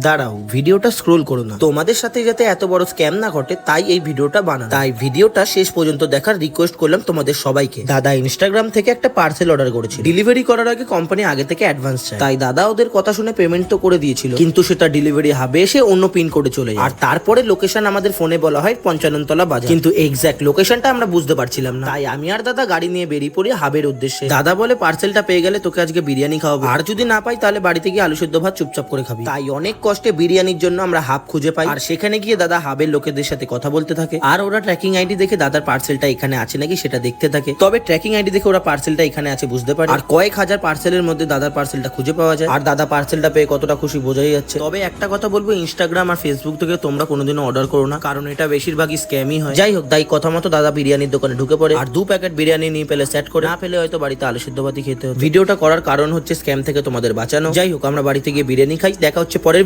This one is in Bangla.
দাঁড়াও, ভিডিওটা স্ক্রোল করো না। তোমাদের সাথে যাতে এত বড় স্ক্যাম না ঘটে, তাই এই ভিডিওটা বানানো। তাই ভিডিওটা শেষ পর্যন্ত দেখার রিকোয়েস্ট করলাম তোমাদের সবাইকে। দাদা ইনস্টাগ্রাম থেকে একটা পার্সেল অর্ডার করেছিল। ডেলিভারি করার আগে কোম্পানি আগে থেকে অ্যাডভান্স চায়। তাই দাদা ওদের কথা শুনে পেমেন্ট তো করে দিয়েছিল। কিন্তু সেটা ডেলিভারি হাবে এসে অন্য পিন করে চলে যায়। আর তারপরে লোকেশন আমাদের ফোনে বলা হয় পঞ্চাননতলা বাজার। কিন্তু এক্স্যাক্ট লোকেশনটা আমরা বুঝতে পারছিলাম না। তাই আমি আর দাদা গাড়ি নিয়ে বেরিয়ে পড়ি হাবের উদ্দেশ্যে। দাদা বলে পার্সেলটা পেয়ে গেলে তোকে আজকে বিরিয়ানি খাওয়াবো। আর যদি না পাই, তাহলে বাড়িতে গিয়ে আলু সেদ্ধ ভাত চুপচাপ করে খাবি। তাই অনেক কষ্টে বিরিয়ানির জন্য আমরা হাব খুঁজে পাই। আর সেখানে গিয়ে দাদা হাবের লোকেদের সাথে কথা বলতে থাকে। আর ওরা ট্র্যাকিং আইডি দেখে দাদার পার্সেলটা এখানে আছে নাকি সেটা দেখতে থাকে। তবে ট্র্যাকিং আইডি দেখে ওরা পার্সেলটা এখানে আছে বুঝতে পারে। আর কয়েক হাজার পার্সেলের মধ্যে দাদার পার্সেলটা খুঁজে পাওয়া যায়। আর দাদা পার্সেলটা পেয়ে কতটা খুশি বোঝাই যাচ্ছে। তবে একটা কথা বলব ইনস্টাগ্রাম আর ফেসবুক থেকে তোমরা কোনোদিনও অর্ডার করো না। কারণ এটা বেশিরভাগই স্ক্যামই হয়। যাই হোক তাই কথা মতো দাদা বিরিয়ানির দোকানে ঢুকে পড়ে। আর দু প্যাকেট বিরিয়ানি নিয়ে পেলে সেট করে। না পেলে হয়তো বাড়িতে আলু সিদ্ধ ভাতি খেতে ভিডিওটা করার কারণ হচ্ছে স্ক্যাম থেকে তোমাদের বাঁচানো। যাই হোক, আমরা বাড়িতে গিয়ে বিরিয়ানি খাই। দেখা হচ্ছে পরের